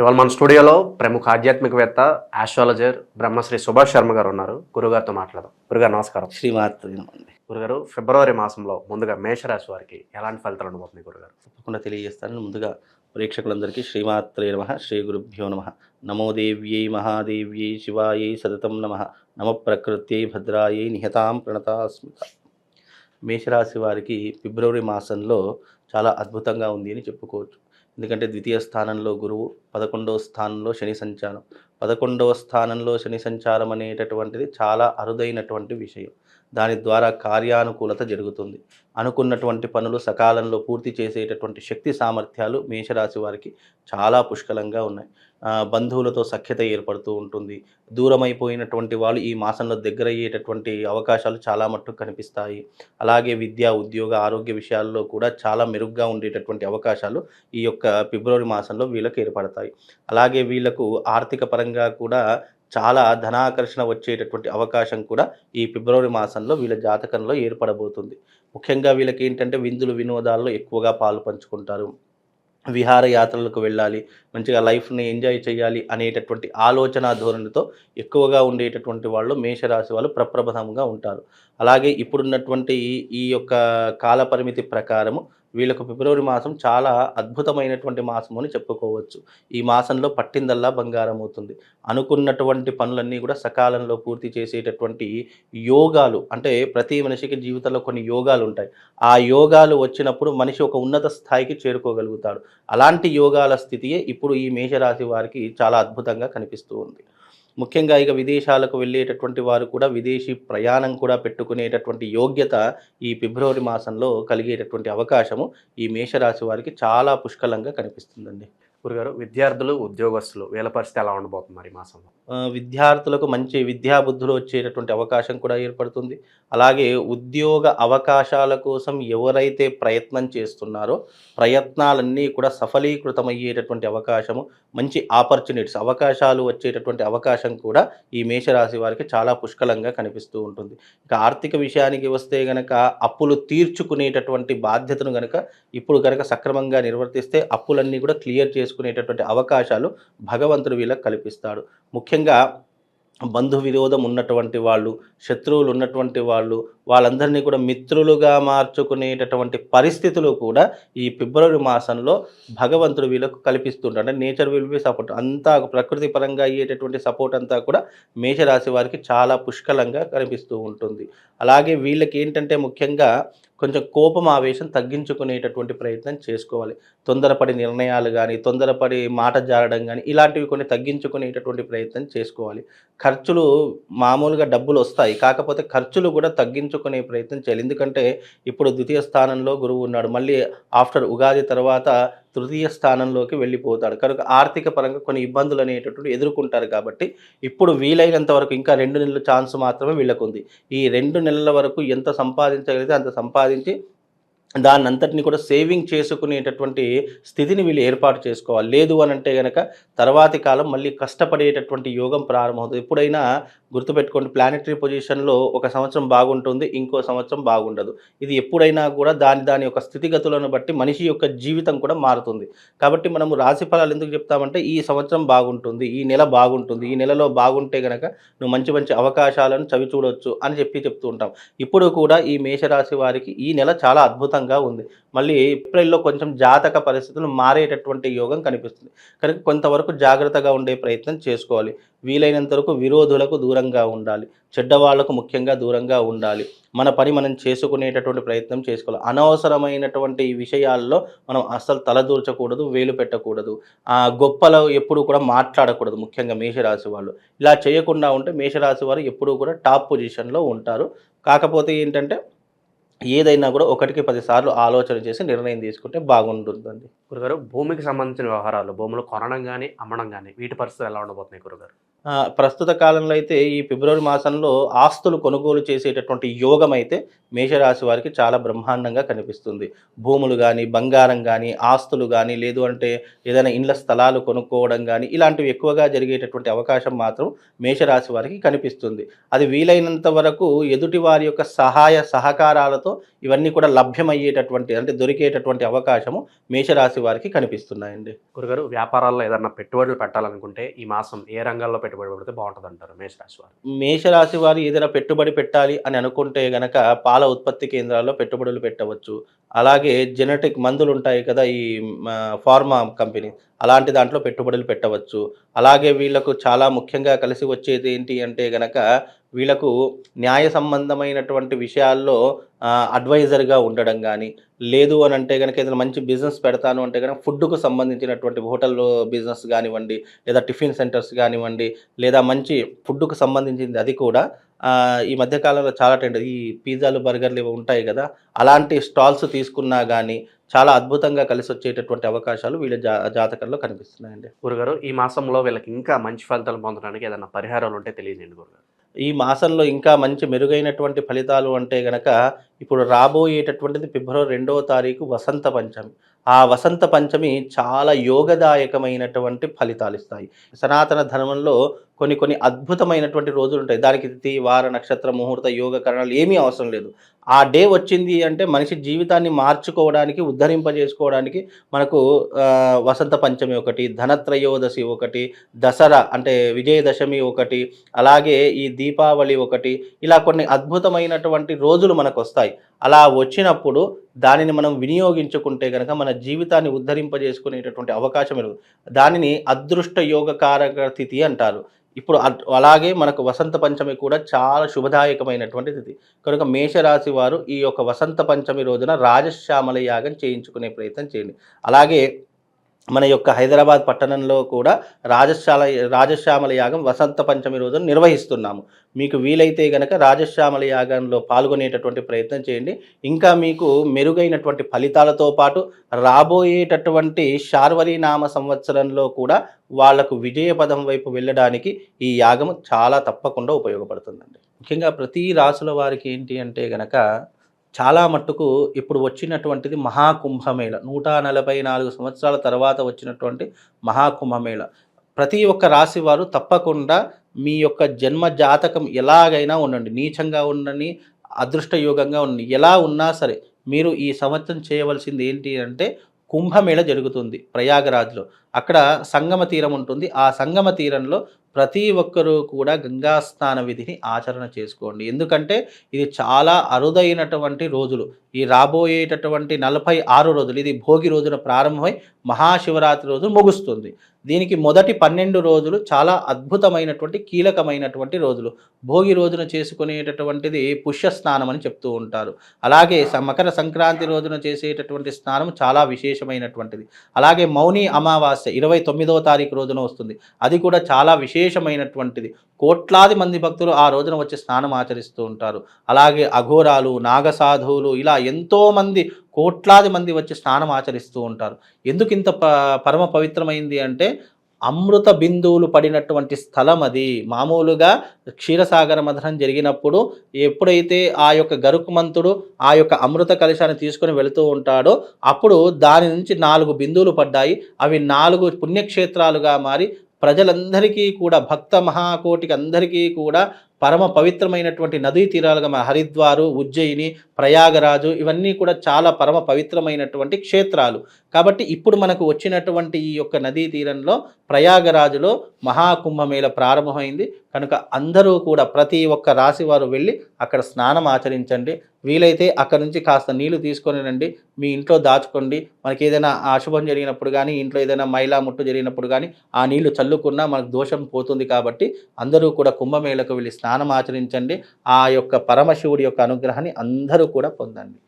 ఇవాళ మన స్టూడియోలో ప్రముఖ ఆధ్యాత్మికవేత్త ఆస్ట్రాలజర్ బ్రహ్మశ్రీ సుభాష్ శర్మ గారు ఉన్నారు. గురుగారితో మాట్లాడదాం. గురుగారు నమస్కారం. శ్రీమాత్రి గురుగారు ఫిబ్రవరి మాసంలో ముందుగా మేషరాశి వారికి ఎలాంటి ఫలితాలు ఉండబోతున్నాయి గురుగారు? తప్పకుండా తెలియజేస్తాను ముందుగా ప్రేక్షకులందరికీ శ్రీమాత్రే నమ శ్రీ గురుభ్యో నమ. నమో దేవ్యై మహాదేవ్యై శివాయై సతతం నమ. నమ ప్రకృత్యై భద్రాయై నిహతాం ప్రణతాస్మిత మేషరాశి వారికి ఫిబ్రవరి మాసంలో చాలా అద్భుతంగా ఉంది అని చెప్పుకోవచ్చు. ఎందుకంటే ద్వితీయ స్థానంలో గురువు పదకొండవ స్థానంలో శని సంచారం. పదకొండవ స్థానంలో శని సంచారం అనేటటువంటిది చాలా అరుదైనటువంటి విషయం. దాని ద్వారా కార్యానుకూలత జరుగుతుంది. అనుకున్నటువంటి పనులు సకాలంలో పూర్తి చేసేటటువంటి శక్తి సామర్థ్యాలు మేషరాశి వారికి చాలా పుష్కలంగా ఉన్నాయి. బంధువులతో సఖ్యత ఏర్పడుతూ ఉంటుంది. దూరమైపోయినటువంటి వాళ్ళు ఈ మాసంలో దగ్గరయ్యేటటువంటి అవకాశాలు చాలా మట్టుకు కనిపిస్తాయి. అలాగే విద్య ఉద్యోగ ఆరోగ్య విషయాల్లో కూడా చాలా మెరుగ్గా ఉండేటటువంటి అవకాశాలు ఈ యొక్క ఫిబ్రవరి మాసంలో వీళ్ళకి ఏర్పడతాయి. అలాగే వీళ్ళకు ఆర్థిక పరంగా కూడా చాలా ధనాకర్షణ వచ్చేటటువంటి అవకాశం కూడా ఈ ఫిబ్రవరి మాసంలో వీళ్ళ జాతకంలో ఏర్పడబోతుంది. ముఖ్యంగా వీళ్ళకి ఏంటంటే విందులు వినోదాల్లో ఎక్కువగా పాలు పంచుకుంటారు. విహారయాత్రలకు వెళ్ళాలి మంచిగా లైఫ్ని ఎంజాయ్ చేయాలి అనేటటువంటి ఆలోచన ధోరణితో ఎక్కువగా ఉండేటటువంటి వాళ్ళు మేషరాశి వాళ్ళు ప్రప్రబలంగా ఉంటారు. అలాగే ఇప్పుడున్నటువంటి ఈ- ఈ యొక్క కాలపరిమితి ప్రకారము వీళ్ళకు ఫిబ్రవరి మాసం చాలా అద్భుతమైనటువంటి మాసం అని చెప్పుకోవచ్చు. ఈ మాసంలో పట్టిందల్లా బంగారం అవుతుంది అనుకున్నటువంటి పనులన్నీ కూడా సకాలంలో పూర్తి చేసేటటువంటి యోగాలు అంటే ప్రతి మనిషికి జీవితంలో కొన్ని యోగాలు ఉంటాయి. ఆ యోగాలు వచ్చినప్పుడు మనిషి ఒక ఉన్నత స్థాయికి చేరుకోగలుగుతాడు. అలాంటి యోగాల స్థితియే ఇప్పుడు ఈ మేషరాశి వారికి చాలా అద్భుతంగా కనిపిస్తూ ఉంది. ముఖ్యంగా ఇక విదేశాలకు వెళ్ళేటటువంటి వారు కూడా విదేశీ ప్రయాణం కూడా పెట్టుకునేటటువంటి యోగ్యత ఈ ఫిబ్రవరి మాసంలో కలిగేటటువంటి అవకాశము ఈ మేషరాశి వారికి చాలా పుష్కలంగా కనిపిస్తుందండి. గురుగారు విద్యార్థులు ఉద్యోగస్తులు వీళ్ళ పరిస్థితి ఎలా ఉండబోతుంది మరి మాసంలో? విద్యార్థులకు మంచి విద్యాబుద్ధులు వచ్చేటటువంటి అవకాశం కూడా ఏర్పడుతుంది. అలాగే ఉద్యోగ అవకాశాల కోసం ఎవరైతే ప్రయత్నం చేస్తున్నారో ప్రయత్నాలన్నీ కూడా సఫలీకృతమయ్యేటటువంటి అవకాశము మంచి ఆపర్చునిటీస్ అవకాశాలు వచ్చేటటువంటి అవకాశం కూడా ఈ మేషరాశి వారికి చాలా పుష్కలంగా కనిపిస్తూ ఉంటుంది. ఇక ఆర్థిక విషయానికి వస్తే గనక అప్పులు తీర్చుకునేటటువంటి బాధ్యతను గనక ఇప్పుడు గనక సక్రమంగా నిర్వర్తిస్తే అప్పులన్నీ కూడా క్లియర్ చేసుకునేటటువంటి అవకాశాలు భగవంతుడు వీళ్ళకి కల్పిస్తాడు. ముఖ్యంగా బంధు విరోధం ఉన్నటువంటి వాళ్ళు శత్రువులు ఉన్నటువంటి వాళ్ళు వాళ్ళందరినీ కూడా మిత్రులుగా మార్చుకునేటటువంటి పరిస్థితులు కూడా ఈ ఫిబ్రవరి మాసంలో భగవంతుడు వీళ్ళకు కల్పిస్తుంటాడు. అంటే నేచర్ విల్ బి సపోర్ట్. అంతా ప్రకృతి పరంగా అయ్యేటటువంటి సపోర్ట్ అంతా కూడా మేషరాశి వారికి చాలా పుష్కలంగా కనిపిస్తూ ఉంటుంది. అలాగే వీళ్ళకి ఏంటంటే ముఖ్యంగా కొంచెం కోపం ఆవేశం తగ్గించుకునేటటువంటి ప్రయత్నం చేసుకోవాలి. తొందరపడి నిర్ణయాలు కానీ తొందరపడి మాట జారడం కానీ ఇలాంటివి కొన్ని తగ్గించుకునేటటువంటి ప్రయత్నం చేసుకోవాలి. ఖర్చులు మామూలుగా డబ్బులు వస్తాయి. కాకపోతే ఖర్చులు కూడా తగ్గించుకునే ప్రయత్నం చేయాలి. ఎందుకంటే ఇప్పుడు ద్వితీయ స్థానంలో గురువు ఉన్నాడు. మళ్ళీ ఆఫ్టర్ ఉగాది తర్వాత తృతీయ స్థానంలోకి వెళ్ళిపోతాడు. కనుక ఆర్థిక పరంగా కొన్ని ఇబ్బందులు అనేటటువంటి ఎదుర్కొంటారు కాబట్టి ఇప్పుడు వీలైనంత వరకు ఇంకా రెండు నెలల ఛాన్స్ మాత్రమే వీళ్ళకుంది. ఈ రెండు నెలల వరకు ఎంత సంపాదించగలిగితే అంత సంపాదించి దాన్ని అంతటిని కూడా సేవింగ్ చేసుకునేటటువంటి స్థితిని వీళ్ళు ఏర్పాటు చేసుకోవాలి. లేదు అని అంటే కనుక తర్వాతి కాలం మళ్ళీ కష్టపడేటటువంటి యోగం ప్రారంభమవుతుంది. ఎప్పుడైనా గుర్తుపెట్టుకోండి ప్లానెటరీ పొజిషన్లో ఒక సంవత్సరం బాగుంటుంది ఇంకో సంవత్సరం బాగుండదు. ఇది ఎప్పుడైనా కూడా దాని దాని యొక్క స్థితిగతులను బట్టి మనిషి యొక్క జీవితం కూడా మారుతుంది. కాబట్టి మనము రాశి ఫలాలు ఎందుకు చెప్తామంటే ఈ సంవత్సరం బాగుంటుంది ఈ నెల బాగుంటుంది ఈ నెలలో బాగుంటే కనుక నువ్వు మంచి మంచి అవకాశాలను చవి చూడొచ్చు అని చెప్పి చెప్తూ ఉంటాం. ఇప్పుడు కూడా ఈ మేషరాశి వారికి ఈ నెల చాలా అద్భుతంగా ఉంది. మళ్ళీ ఏప్రిల్లో కొంచెం జాతక పరిస్థితులు మారేటటువంటి యోగం కనిపిస్తుంది. కనుక కొంతవరకు జాగ్రత్తగా ఉండే ప్రయత్నం చేసుకోవాలి. వీలైనంత వరకు విరోధులకు దూరంగా ఉండాలి. చెడ్డవాళ్ళకు ముఖ్యంగా దూరంగా ఉండాలి. మన పని మనం చేసుకునేటటువంటి ప్రయత్నం చేసుకోవాలి. అనవసరమైనటువంటి విషయాల్లో మనం అస్సలు తలదూర్చకూడదు వేలు పెట్టకూడదు. ఆ గొప్పలో ఎప్పుడూ కూడా మాట్లాడకూడదు ముఖ్యంగా మేషరాశి వాళ్ళు. ఇలా చేయకుండా ఉంటే మేషరాశి వారు ఎప్పుడూ కూడా టాప్ పొజిషన్లో ఉంటారు. కాకపోతే ఏంటంటే ఏదైనా కూడా ఒకటికి పదిసార్లు ఆలోచన చేసి నిర్ణయం తీసుకుంటే బాగుంటుందండి. గురుగారు భూమికి సంబంధించిన వ్యవహారాలు భూములు కొనడం కానీ అమ్మడం కానీ వీటి పరిస్థితులు ఎలా ఉండబోతున్నాయి గురుగారు? ప్రస్తుత కాలంలో అయితే ఈ ఫిబ్రవరి మాసంలో ఆస్తులు కొనుగోలు చేసేటటువంటి యోగం అయితే మేషరాశి వారికి చాలా బ్రహ్మాండంగా కనిపిస్తుంది. భూములు కానీ బంగారం కానీ ఆస్తులు కానీ లేదు అంటే ఏదైనా ఇండ్ల స్థలాలు కొనుక్కోవడం కానీ ఇలాంటివి ఎక్కువగా జరిగేటటువంటి అవకాశం మాత్రం మేషరాశి వారికి కనిపిస్తుంది. అది వీలైనంత వరకు ఎదుటి వారి యొక్క సహాయ సహకారాలతో ఇవన్నీ కూడా లభ్యమయ్యేటటువంటి అంటే దొరికేటటువంటి అవకాశము మేషరాశి మేషరాశి వారికి కనిపిస్తున్నాయండి. గురుగారు వ్యాపారాల్లో ఏదన్నా పెట్టుబడులు పెట్టాలనుకుంటే ఈ మాసం ఏ రంగాల్లో పెట్టుబడి పెడితే బాగుంటుంది అంటారు మేషరాశి వారు? మేషరాశి వారు ఏదైనా పెట్టుబడి పెట్టాలి అని అనుకుంటే గనక పాల ఉత్పత్తి కేంద్రాల్లో పెట్టుబడులు పెట్టవచ్చు. అలాగే జెనెటిక్ మందులు ఉంటాయి కదా ఈ ఫార్మా కంపెనీ అలాంటి దాంట్లో పెట్టుబడులు పెట్టవచ్చు. అలాగే వీళ్ళకు చాలా ముఖ్యంగా కలిసి వచ్చేది ఏంటి అంటే గనక వీళ్ళకు న్యాయ సంబంధమైనటువంటి విషయాల్లో అడ్వైజర్గా ఉండడం కానీ లేదు అని అంటే కనుక ఏదైనా మంచి బిజినెస్ పెడతాను అంటే కనుక ఫుడ్కు సంబంధించినటువంటి హోటల్ బిజినెస్ కానివ్వండి లేదా టిఫిన్ సెంటర్స్ కానివ్వండి లేదా మంచి ఫుడ్కు సంబంధించింది అది కూడా ఈ మధ్యకాలంలో చాలా ట్రెండ్. ఈ పిజ్జాలు బర్గర్లు ఇవి ఉంటాయి కదా అలాంటి స్టాల్స్ తీసుకున్నా కానీ చాలా అద్భుతంగా కలిసి వచ్చేటటువంటి అవకాశాలు వీళ్ళ జా జాతకంలో కనిపిస్తున్నాయండి. గురుగారు ఈ మాసంలో వీళ్ళకి ఇంకా మంచి ఫలితాలు పొందడానికి ఏదైనా పరిహారాలు ఉంటే తెలియజేయండి గురుగారు. ఈ మాసంలో ఇంకా మంచి మెరుగైనటువంటి ఫలితాలు అంటే గనక ఇప్పుడు రాబోయేటటువంటిది ఫిబ్రవరి రెండవ తారీఖు వసంత పంచమి. ఆ వసంత పంచమి చాలా యోగదాయకమైనటువంటి ఫలితాలు ఇస్తాయి. సనాతన ధర్మంలో కొన్ని కొన్ని అద్భుతమైనటువంటి రోజులు ఉంటాయి. దానికి తిథి వార నక్షత్ర ముహూర్త యోగ కరణాలు ఏమీ అవసరం లేదు. ఆ డే వచ్చింది అంటే మనిషి జీవితాన్ని మార్చుకోవడానికి ఉద్ధరింపజేసుకోవడానికి మనకు వసంత పంచమి ఒకటి ధనత్రయోదశి ఒకటి దసరా అంటే విజయదశమి ఒకటి అలాగే ఈ దీపావళి ఒకటి ఇలా కొన్ని అద్భుతమైనటువంటి రోజులు మనకు వస్తాయి అలా వచ్చినప్పుడు దానిని మనం వినియోగించుకుంటే కనుక మన జీవితాన్ని ఉద్ధరింపజేసుకునేటటువంటి అవకాశం ఉంది. దానిని అదృష్ట యోగకారక తిథి అంటారు ఇప్పుడు అలాగే మనకు వసంత పంచమి కూడా చాలా శుభదాయకమైనటువంటి కనుక మేషరాశి వారు ఈ యొక్క వసంత పంచమి రోజున రాజశ్యామల యాగం చేయించుకునే ప్రయత్నం చేయండి. అలాగే మన యొక్క హైదరాబాద్ పట్టణంలో కూడా రాజశ్యాల రాజశ్యామల యాగం వసంత పంచమి రోజున నిర్వహిస్తున్నాము. మీకు వీలైతే గనక రాజశ్యామల యాగంలో పాల్గొనేటటువంటి ప్రయత్నం చేయండి. ఇంకా మీకు మెరుగైనటువంటి ఫలితాలతో పాటు రాబోయేటటువంటి శార్వరి నామ సంవత్సరంలో కూడా వాళ్ళకు విజయపదం వైపు వెళ్ళడానికి ఈ యాగం చాలా తప్పకుండా ఉపయోగపడుతుందండి. ముఖ్యంగా ప్రతి రాసుల వారికి ఏంటి అంటే గనక చాలా మట్టుకు ఇప్పుడు వచ్చినటువంటిది మహాకుంభమేళ. నూట నలభై నాలుగు సంవత్సరాల తర్వాత వచ్చినటువంటి మహాకుంభమేళ. ప్రతి ఒక్క రాశి వారు తప్పకుండా మీ యొక్క జన్మ జాతకం ఎలాగైనా ఉండండి. నీచంగా ఉండని అదృష్టయోగంగా ఉండండి. ఎలా ఉన్నా సరే మీరు ఈ సంవత్సరం చేయవలసింది ఏంటి అంటే కుంభమేళ జరుగుతుంది ప్రయాగరాజ్లో. అక్కడ సంగమ తీరం ఉంటుంది. ఆ సంగమ తీరంలో ప్రతి ఒక్కరూ కూడా గంగా స్నాన విధిని ఆచరణ చేసుకోండి. ఎందుకంటే ఇది చాలా అరుదైనటువంటి రోజులు. ఈ రాబోయేటటువంటి నలభై ఆరు రోజులు ఇది భోగి రోజున ప్రారంభమై మహాశివరాత్రి రోజు ముగుస్తుంది. దీనికి మొదటి పన్నెండు రోజులు చాలా అద్భుతమైనటువంటి కీలకమైనటువంటి రోజులు. భోగి రోజున చేసుకునేటటువంటిది పుష్య స్నానం అని చెప్తూ ఉంటారు. అలాగే మకర సంక్రాంతి రోజున చేసేటటువంటి స్నానం చాలా విశేషమైనటువంటిది. అలాగే మౌని అమావాస్య ఇరవై తొమ్మిదవ తారీఖు రోజున వస్తుంది. అది కూడా చాలా విశేషమైనటువంటిది. కోట్లాది మంది భక్తులు ఆ రోజున వచ్చి స్నానం ఆచరిస్తూ ఉంటారు. అలాగే అఘోరాలు నాగసాధువులు ఇలా ఎంతోమంది కోట్లాది మంది వచ్చి స్నానం ఆచరిస్తూ ఉంటారు. ఎందుకు ఇంత ప పరమ పవిత్రమైంది అంటే అమృత బిందువులు పడినటువంటి స్థలం అది. మామూలుగా క్షీరసాగర మథనం జరిగినప్పుడు ఎప్పుడైతే ఆ యొక్క గరుకుమంతుడు ఆ యొక్క అమృత కలశాన్ని తీసుకొని వెళుతూ ఉంటాడో అప్పుడు దాని నుంచి నాలుగు బిందువులు పడ్డాయి. అవి నాలుగు పుణ్యక్షేత్రాలుగా మారి ప్రజలందరికీ కూడా భక్త మహాకోటికి అందరికీ కూడా పరమ పవిత్రమైనటువంటి నదీ తీరాలుగా మన హరిద్వారు ఉజ్జయిని ప్రయాగరాజు ఇవన్నీ కూడా చాలా పరమ పవిత్రమైనటువంటి క్షేత్రాలు. కాబట్టి ఇప్పుడు మనకు వచ్చినటువంటి ఈ యొక్క నదీ తీరంలో ప్రయాగరాజులో మహాకుంభమేళ ప్రారంభమైంది. కనుక అందరూ కూడా ప్రతి ఒక్క రాశి వారు వెళ్ళి అక్కడ స్నానం ఆచరించండి. వీలైతే అక్కడ నుంచి కాస్త నీళ్ళు తీసుకొని రండి. మీ ఇంట్లో దాచుకోండి. మనకి ఏదైనా అశుభం జరిగినప్పుడు కానీ ఇంట్లో ఏదైనా మైలా ముట్టు జరిగినప్పుడు కానీ ఆ నీళ్ళు చల్లుకున్నా మనకు దోషం పోతుంది కాబట్టి అందరూ కూడా కుంభమేళకు వెళ్ళి స్నానం ఆచరించండి. ఆ యొక్క పరమశివుడి యొక్క అనుగ్రహాన్ని అందరూ కూడా పొందండి.